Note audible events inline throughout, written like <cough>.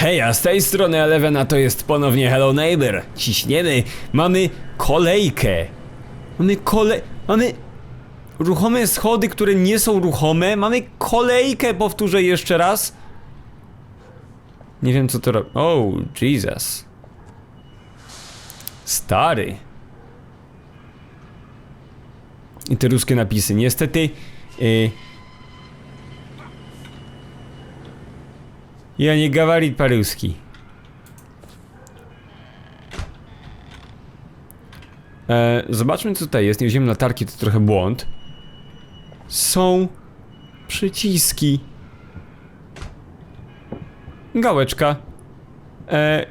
Hej, a z tej strony Eleven, a to jest ponownie Hello Neighbor. Ciśniemy. Mamy kolejkę. Mamy kole... Mamy... Ruchome schody, które nie są ruchome. Mamy kolejkę, powtórzę jeszcze raz. Nie wiem co to robi. Oh, Jesus. Stary. I te ruskie napisy. Niestety... y, Ja nie gawarit по-русски. E, zobaczmy co tutaj jest. Nie wziąłem latarki, to trochę błąd. Są przyciski. Gałeczka. E,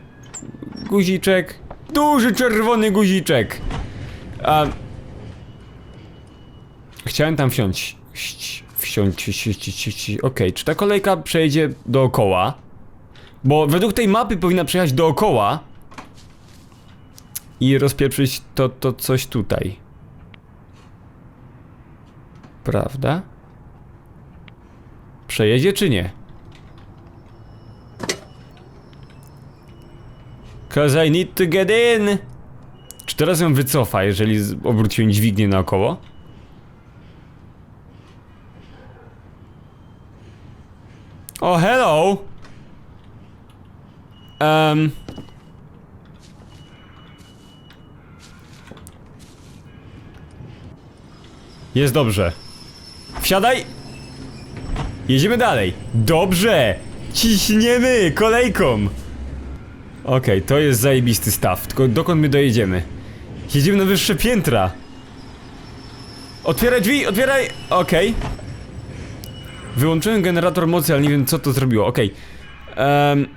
guziczek. Duży czerwony guziczek. A, chciałem tam wsiąść. Ść- Wsiąść, wsiąść, wsiąść. Okej, czy ta kolejka przejdzie dookoła? Bo według tej mapy powinna przejechać dookoła i rozpieprzyć to, to coś tutaj. Prawda? Przejedzie czy nie? Cause I need to get in! Czy teraz ją wycofa, jeżeli obróciłem dźwignię naokoło? O, hello! Um. Jest dobrze. Wsiadaj! Jedziemy dalej. Dobrze! Ciśniemy kolejką! Okej, to jest zajebisty staw. Tylko dokąd my dojedziemy? Jedziemy na wyższe piętra. Otwieraj drzwi, otwieraj! Okej. Wyłączyłem generator mocy, ale nie wiem co to zrobiło. Okej. Em,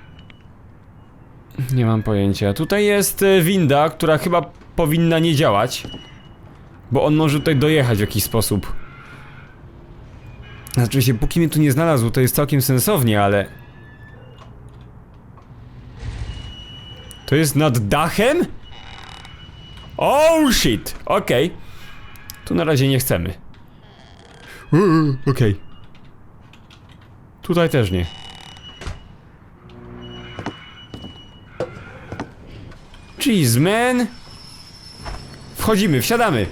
nie mam pojęcia. Tutaj jest e, winda, która chyba powinna nie działać. Bo on może tutaj dojechać w jakiś sposób. Znaczy się, póki mnie tu nie znalazł, to jest całkiem sensownie, ale... To jest nad dachem? Oh shit! Okej. Tu na razie nie chcemy. Uuu, Okej. Tutaj też nie. Jeez, man! Wchodzimy, wsiadamy!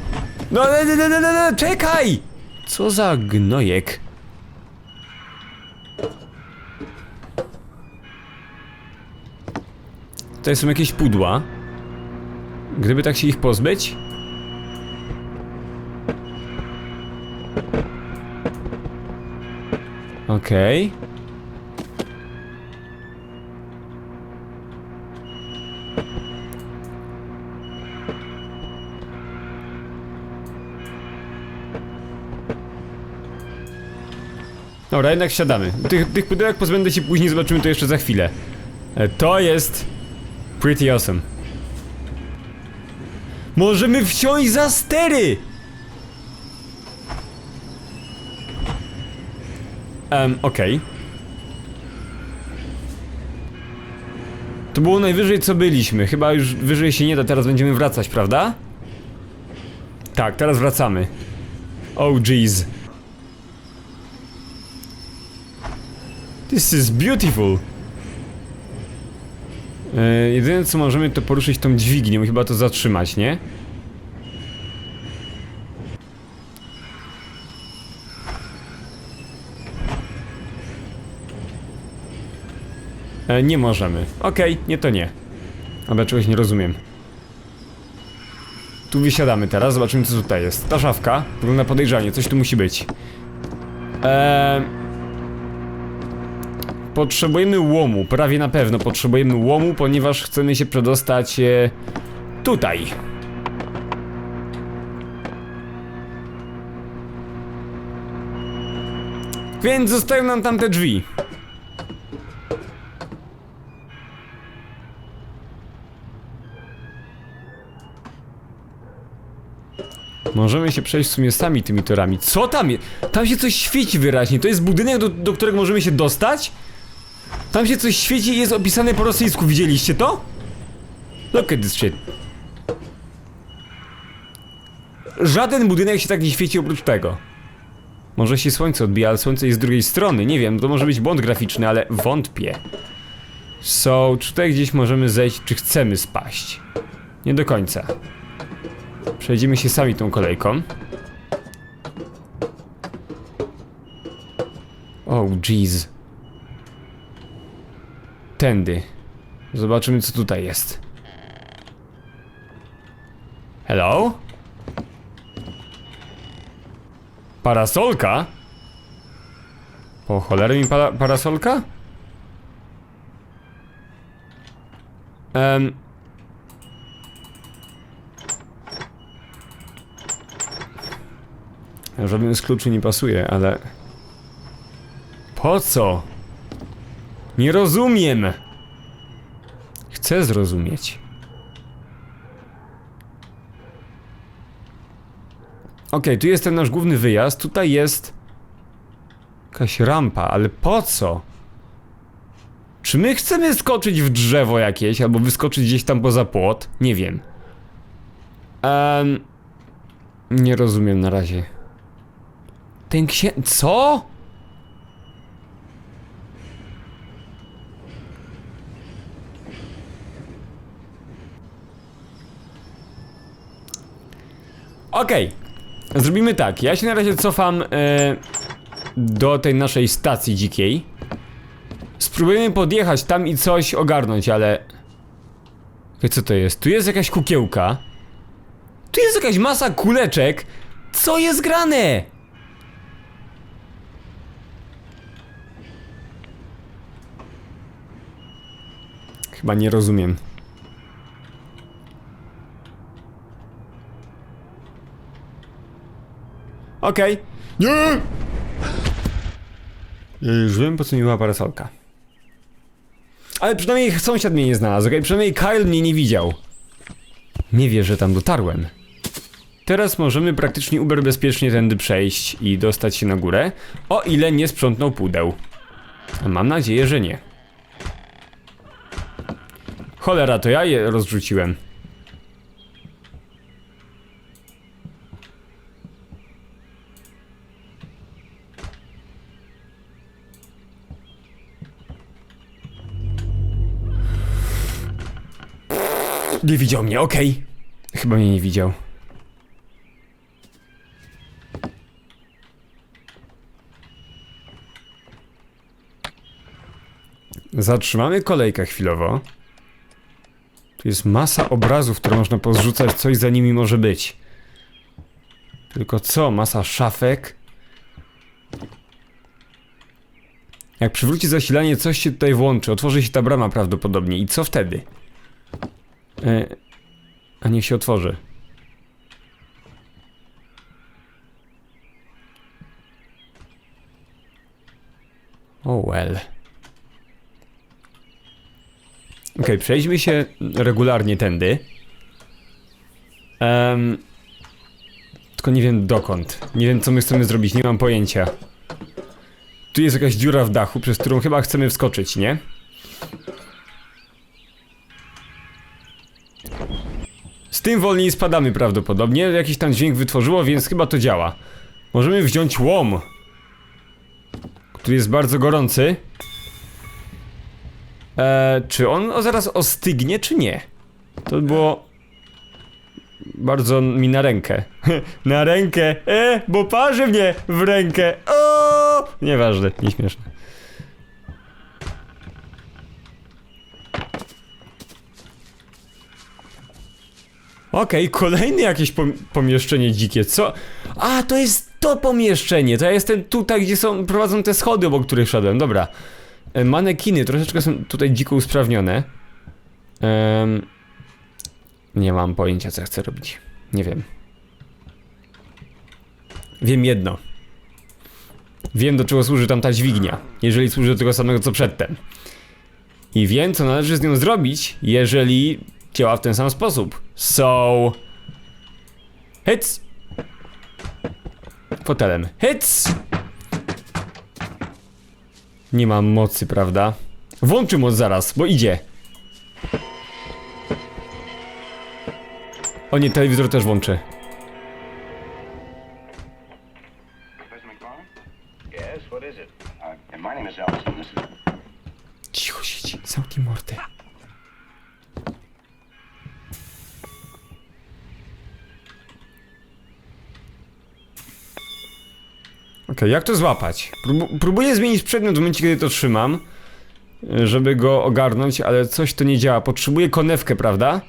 No, no, no, no, no, no, no, czekaj! Co za gnojek? Tutaj są jakieś pudła. Gdyby tak się ich pozbyć? Okej. Dobra, jednak wsiadamy. Tych, tych pudełek pozbędę się później, zobaczymy to jeszcze za chwilę. E, To jest... Pretty awesome. Możemy wsiąść za stery! Em, okej. To było najwyżej co byliśmy. Chyba już wyżej się nie da, teraz będziemy wracać, prawda? Tak, teraz wracamy. Oh jeez. This is beautiful. E, jedyne co możemy to poruszyć tą dźwignią chyba to zatrzymać, nie? E, nie możemy. Okej, nie to nie. Ale czegoś nie rozumiem. Tu wysiadamy teraz, zobaczymy co tutaj jest. Ta szafka wygląda podejrzanie, coś tu musi być. Eee... Potrzebujemy łomu, prawie na pewno potrzebujemy łomu, ponieważ chcemy się przedostać e, tutaj. Więc zostają nam tam te drzwi. Możemy się przejść w sumie sami tymi torami. Co tam jest? Tam się coś świeci wyraźnie. To jest budynek, do, do którego możemy się dostać? Tam się coś świeci i jest opisane po rosyjsku. Widzieliście to? Look at this shit. Żaden budynek się tak nie świeci oprócz tego. Może się słońce odbija, ale słońce jest z drugiej strony. Nie wiem, to może być błąd graficzny, ale wątpię. So, czy tutaj gdzieś możemy zejść, czy chcemy spaść? Nie do końca. Przejdziemy się sami tą kolejką. Oh, jeez. Tędy. Zobaczymy, co tutaj jest. Hello? Parasolka? Po cholerę mi para parasolka? Em. Żaden z kluczy nie pasuje, ale... Po co? Nie rozumiem! Chcę zrozumieć. Okej, tu jest ten nasz główny wyjazd, tutaj jest... Jakaś rampa, ale po co? Czy my chcemy skoczyć w drzewo jakieś, albo wyskoczyć gdzieś tam poza płot? Nie wiem. Em, nie rozumiem na razie. Ten księ... Co? Okej. Zrobimy tak. Ja się na razie cofam e, do tej naszej stacji dzikiej. Spróbujemy podjechać tam i coś ogarnąć, ale... Co to jest? Tu jest jakaś kukiełka. Tu jest jakaś masa kuleczek. Co jest grane? Chyba nie rozumiem. Okej. Nie! Ja już wiem, po co mi była parasolka. Ale przynajmniej sąsiad mnie nie znalazł, okej? Przynajmniej Kyle mnie nie widział. Nie wie, że tam dotarłem. Teraz możemy praktycznie uber bezpiecznie tędy przejść i dostać się na górę, o ile nie sprzątnął pudeł. A mam nadzieję, że nie. Cholera, to ja je rozrzuciłem. Nie widział mnie, okej. Chyba mnie nie widział. Zatrzymamy kolejkę chwilowo. Tu jest masa obrazów, które można pozrzucać, coś za nimi może być. Tylko co? Masa szafek? Jak przywróci zasilanie, coś się tutaj włączy. Otworzy się ta brama prawdopodobnie. I co wtedy? E, a niech się otworzy. Oh well. Okej, przejdźmy się regularnie tędy. Em, tylko nie wiem dokąd. Nie wiem co my chcemy zrobić, nie mam pojęcia. Tu jest jakaś dziura w dachu, przez którą chyba chcemy wskoczyć, nie? Z tym wolniej spadamy prawdopodobnie. Jakiś tam dźwięk wytworzyło, więc chyba to działa. Możemy wziąć łom. Który jest bardzo gorący. Eee, czy on zaraz ostygnie, czy nie? To by było... Bardzo mi na rękę. <laughs> na rękę! E, bo parzy mnie w rękę! O! Nieważne, nieśmieszne. Okej, kolejne jakieś pom pomieszczenie dzikie, co? A, to jest to pomieszczenie, to ja jestem tutaj, gdzie są, prowadzą te schody, obok których szedłem, dobra. E, manekiny troszeczkę są tutaj dziko usprawnione. Em, nie mam pojęcia, co ja chcę robić. Nie wiem. Wiem jedno. Wiem, do czego służy tam ta dźwignia, jeżeli służy do tego samego, co przedtem. I wiem, co należy z nią zrobić, jeżeli działa w ten sam sposób. So... Hits! Fotelem. Hits! Nie mam mocy, prawda? Włączy moc zaraz, bo idzie. O nie, telewizor też włączy. President McFarland? Yes, what Okej, jak to złapać? Prób próbuję zmienić przedmiot w momencie, kiedy to trzymam, y, żeby go ogarnąć, ale coś to nie działa. Potrzebuję konewkę, prawda?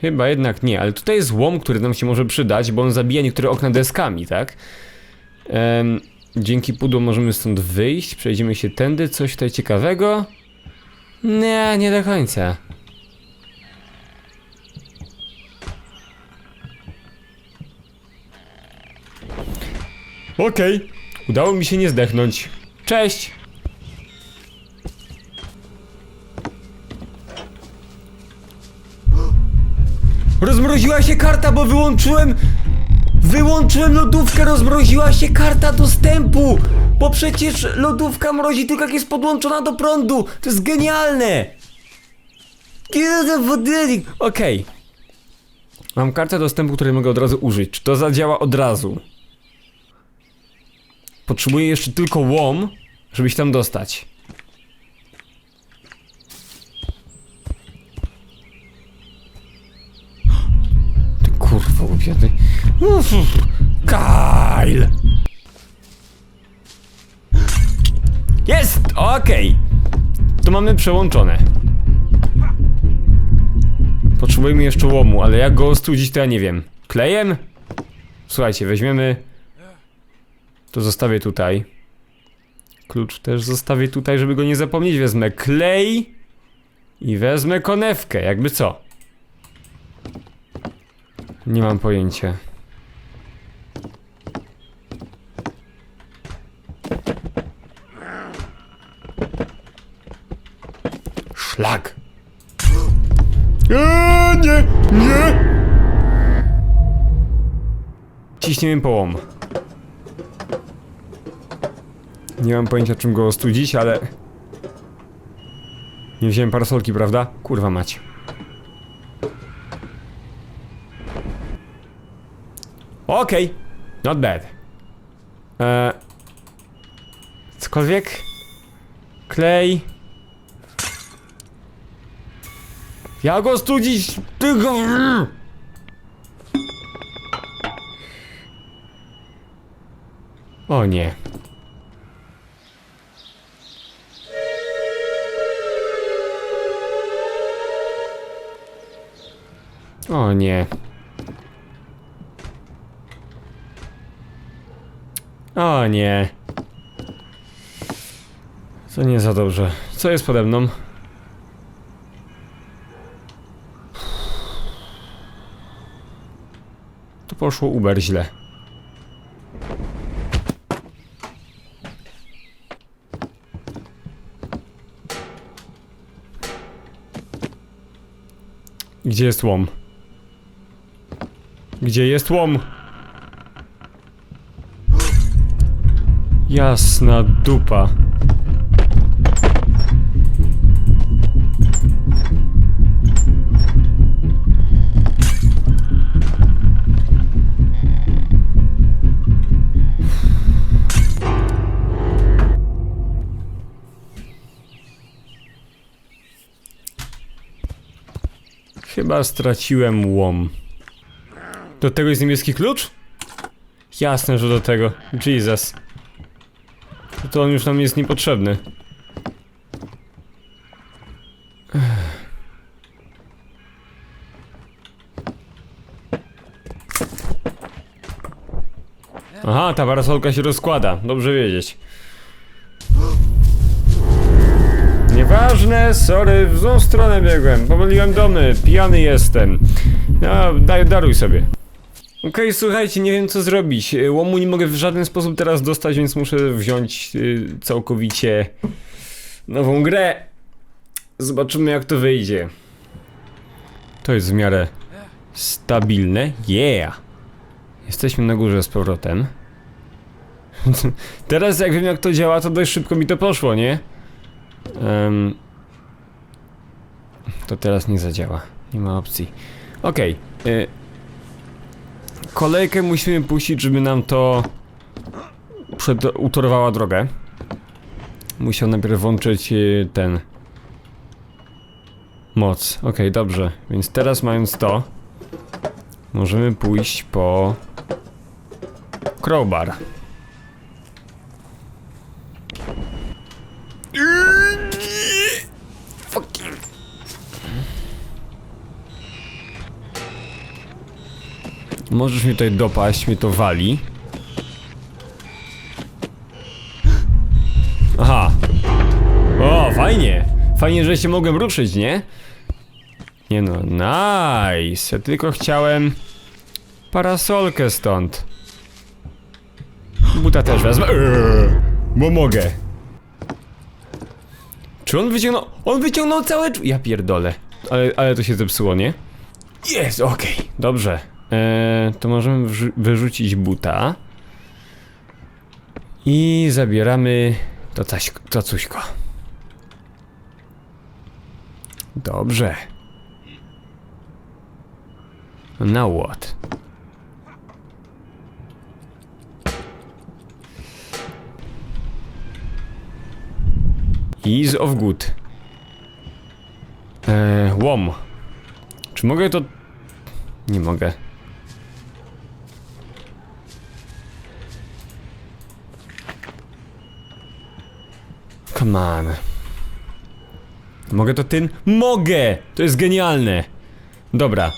Chyba jednak nie, ale tutaj jest łom, który nam się może przydać, bo on zabija niektóre okna deskami, tak? Em, dzięki pudłu możemy stąd wyjść, przejdziemy się tędy, coś tutaj ciekawego? Nie, nie do końca. Okej, udało mi się nie zdechnąć. Cześć! Rozmroziła się karta, bo wyłączyłem... Wyłączyłem lodówkę, rozmroziła się karta dostępu! Bo przecież lodówka mrozi tylko jak jest podłączona do prądu! To jest genialne! Okej. Mam kartę dostępu, której mogę od razu użyć. Czy to zadziała od razu? Potrzebuję jeszcze tylko łom, żeby się tam dostać. Ty kurwa upiety. Kyle! Jest! Okej! To mamy przełączone. Potrzebujemy jeszcze łomu, ale jak go ostudzić to ja nie wiem. Klejem? Słuchajcie, weźmiemy... To zostawię tutaj. Klucz też zostawię tutaj, żeby go nie zapomnieć. Wezmę klej i wezmę konewkę, jakby co. Nie mam pojęcia. Szlak. Eee, nie, nie! Ciśniemy połom. Nie mam pojęcia czym go ostudzić, ale... Nie wziąłem parasolki, prawda? Kurwa mać. Okej, not bad. Eee, cokolwiek? Klej. Ja go studzić! Ty go... O nie. O nie. O nie. To nie za dobrze. Co jest pode mną? To poszło uber źle. Gdzie jest łom? Gdzie jest łom? Jasna dupa. Chyba straciłem łom. Do tego jest niebieski klucz? Jasne, że do tego. Jesus. To on już nam jest niepotrzebny. Aha, ta parasolka się rozkłada. Dobrze wiedzieć. Nieważne, sorry, w złą stronę biegłem. Pomyliłem domy, pijany jestem. No, daj, daruj sobie. Okej, słuchajcie, nie wiem co zrobić. Y, Łomu nie mogę w żaden sposób teraz dostać, więc muszę wziąć y, całkowicie nową grę. Zobaczymy jak to wyjdzie. To jest w miarę stabilne. Yeah! Jesteśmy na górze z powrotem. <laughs> teraz jak wiem jak to działa, to dość szybko mi to poszło, nie? Em, to teraz nie zadziała. Nie ma opcji. Okej. y, kolejkę musimy puścić, żeby nam to przed, utorowała drogę. Musiał najpierw włączyć y, ten Moc. Okej, dobrze. Więc teraz mając to, możemy pójść po crowbar. Możesz mnie tutaj dopaść, mnie to wali. Aha. O, fajnie. Fajnie, że się mogłem ruszyć, nie? Nie no, nice. Ja tylko chciałem parasolkę stąd. Buta też wezmę. Eee, bo mogę. Czy on wyciągnął? On wyciągnął całe. Ja pierdolę. Ale, ale to się zepsuło, nie? Jest, okej. Dobrze. Eee, to możemy wyrzucić buta. I zabieramy to, coś, to cuśko. Dobrze. Now what? Ease of good. Eee, łom. Czy mogę to... Nie mogę. Come on. Mogę to tyn? Mogę! To jest genialne! Dobra.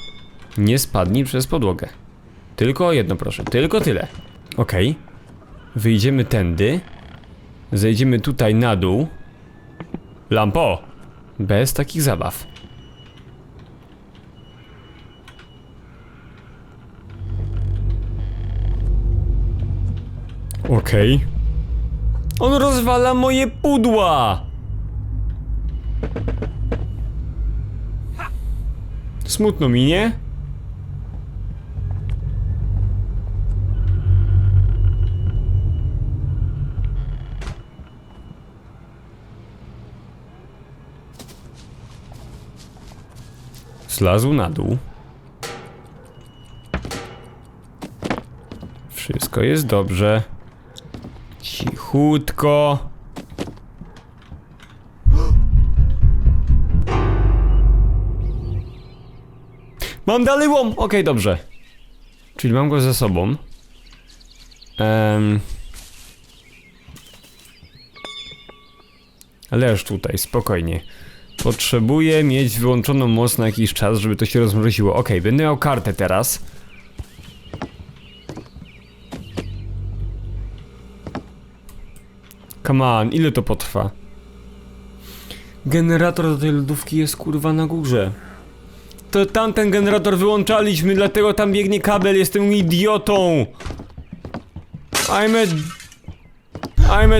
Nie spadnij przez podłogę. Tylko jedno proszę, tylko tyle. Okej. Wyjdziemy tędy. Zejdziemy tutaj na dół. Lampo! Bez takich zabaw. Okej. On rozwala moje pudła! Smutno mi, nie? Zlazł na dół. Wszystko jest dobrze. Cichutko. Mam dalej łom! Okej, dobrze. Czyli mam go ze sobą. Um. Leż tutaj, spokojnie. Potrzebuję mieć wyłączoną moc na jakiś czas, żeby to się rozmroziło. Okej, będę miał kartę teraz. Come on, ile to potrwa? Generator do tej lodówki jest kurwa na górze. To tamten generator wyłączaliśmy, dlatego tam biegnie kabel, jestem idiotą! I'm a... I'm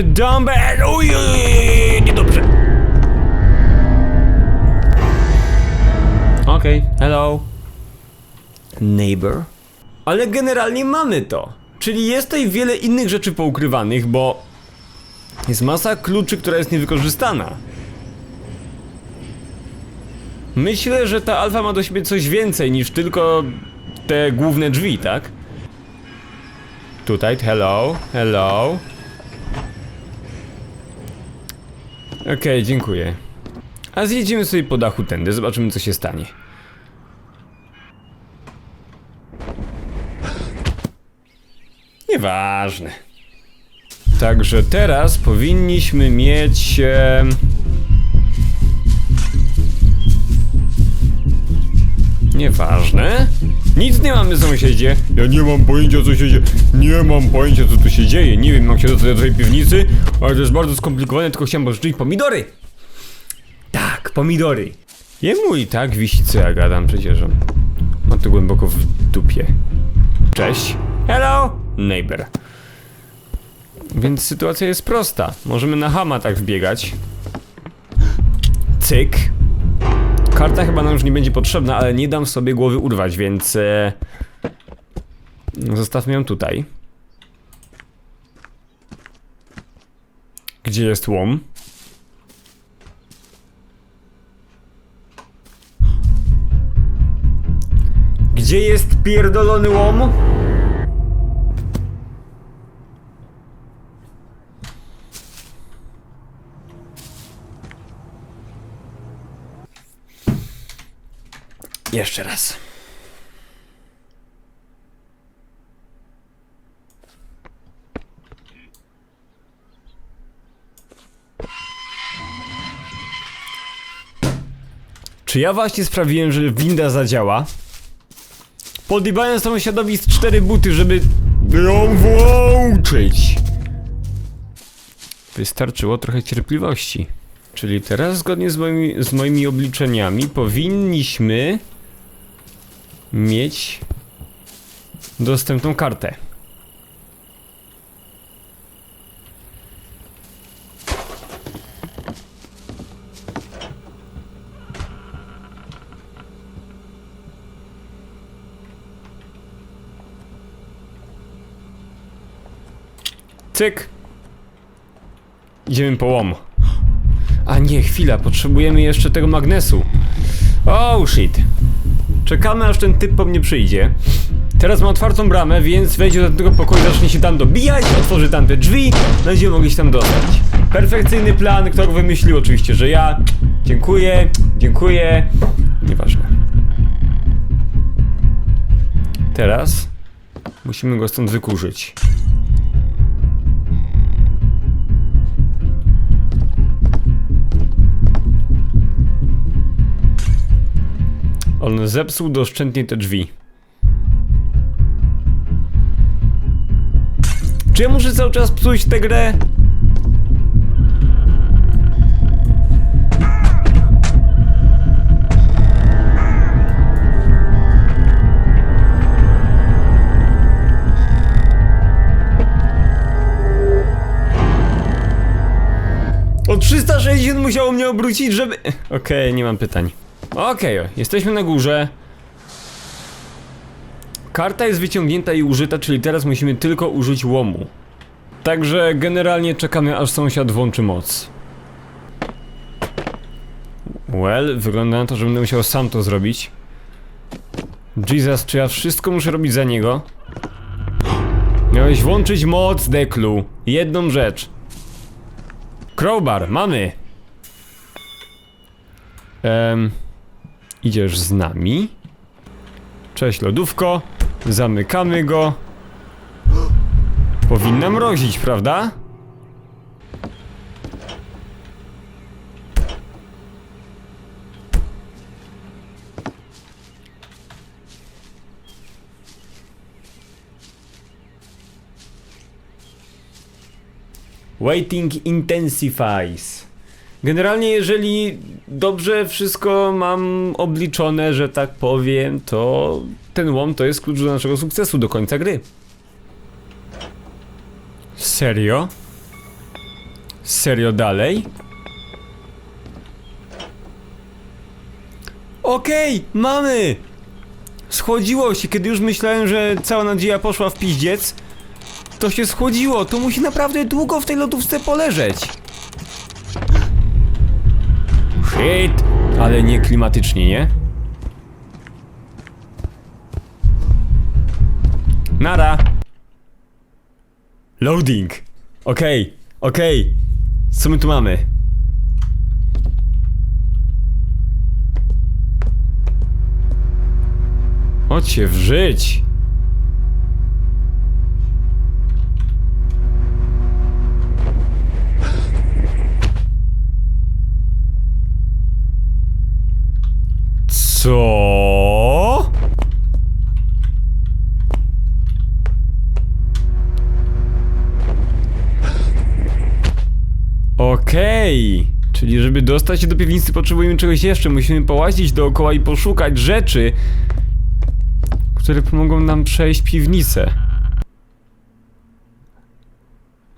a oj, oj, niedobrze. Okej, hello. Neighbor. Ale generalnie mamy to. Czyli jest tutaj wiele innych rzeczy poukrywanych, bo jest masa kluczy, która jest niewykorzystana. Myślę, że ta alfa ma do siebie coś więcej niż tylko te główne drzwi, tak? Tutaj, hello, hello. Okej, dziękuję. A zjedziemy sobie po dachu tędy, zobaczymy co się stanie. Nieważne. Także teraz powinniśmy mieć... em, Nieważne. Nic nie mamy sąsiedzie. Ja nie mam pojęcia co się dzieje. Nie mam pojęcia co tu się dzieje. Nie wiem jak się dostać do tej piwnicy, ale to jest bardzo skomplikowane, tylko chciałem pożyczyć pomidory. Tak, pomidory. Jemu i tak wisi co ja gadam przecież. on Ma to głęboko w dupie. Cześć. Hello, neighbor. Więc sytuacja jest prosta. Możemy na hama tak wbiegać. Cyk. Karta chyba nam już nie będzie potrzebna, ale nie dam sobie głowy urwać, więc... E, zostawmy ją tutaj. Gdzie jest łom? Gdzie jest pierdolony łom? Jeszcze raz. Czy ja właśnie sprawiłem, że winda zadziała? Podjebałem sąsiadowi z cztery buty, żeby ją włączyć. Wystarczyło trochę cierpliwości. Czyli teraz zgodnie z moimi, z moimi obliczeniami powinniśmy mieć dostępną kartę. Cyk. Idziemy po łom. A nie, chwila, potrzebujemy jeszcze tego magnesu. Oh shit. Czekamy aż ten typ po mnie przyjdzie. Teraz ma otwartą bramę, więc wejdzie do tego pokoju, zacznie się tam dobijać, otworzy tam te drzwi, będziemy mogli się tam dostać. Perfekcyjny plan, kto go wymyślił? Oczywiście, że ja. Dziękuję, dziękuję. Nieważne. Teraz musimy go stąd wykurzyć. On zepsuł doszczętnie te drzwi. Czy ja muszę cały czas psuć tę grę? O 360 musiało mnie obrócić, żeby... Okej, nie mam pytań. Okej, jesteśmy na górze. Karta jest wyciągnięta i użyta, czyli teraz musimy tylko użyć łomu. Także generalnie czekamy aż sąsiad włączy moc. Well, wygląda na to, że będę musiał sam to zrobić. Jesus, czy ja wszystko muszę robić za niego? Miałeś włączyć moc, Deklu. Jedną rzecz. Crowbar, mamy! Em, idziesz z nami. Cześć, lodówko. Zamykamy go. Powinna mrozić, prawda? Waiting intensifies. Generalnie, jeżeli dobrze wszystko mam obliczone, że tak powiem, to ten łom to jest klucz do naszego sukcesu do końca gry. Serio? Serio dalej? Okej, mamy! Schłodziło się, kiedy już myślałem, że cała nadzieja poszła w piździec. To się schłodziło, to musi naprawdę długo w tej lodówce poleżeć. Shit! Ale nie klimatycznie, nie? Nara! Loading! Okej, okej. Co my tu mamy? Chodź się wżyć! Co? Okej. Czyli żeby dostać się do piwnicy potrzebujemy czegoś jeszcze. Musimy połazić dookoła i poszukać rzeczy, które pomogą nam przejść piwnicę.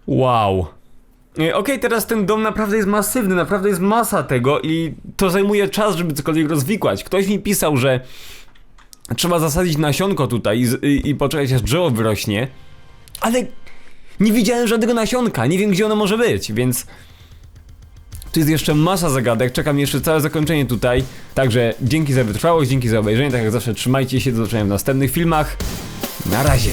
Wow. E, Okej, teraz ten dom naprawdę jest masywny, naprawdę jest masa tego i to zajmuje czas, żeby cokolwiek rozwikłać. Ktoś mi pisał, że trzeba zasadzić nasionko tutaj i, i, i poczekać aż drzewo wyrośnie, ale nie widziałem żadnego nasionka, nie wiem gdzie ono może być, więc tu jest jeszcze masa zagadek, czekam jeszcze całe zakończenie tutaj. Także dzięki za wytrwałość, dzięki za obejrzenie, tak jak zawsze trzymajcie się, do zobaczenia w następnych filmach. Na razie.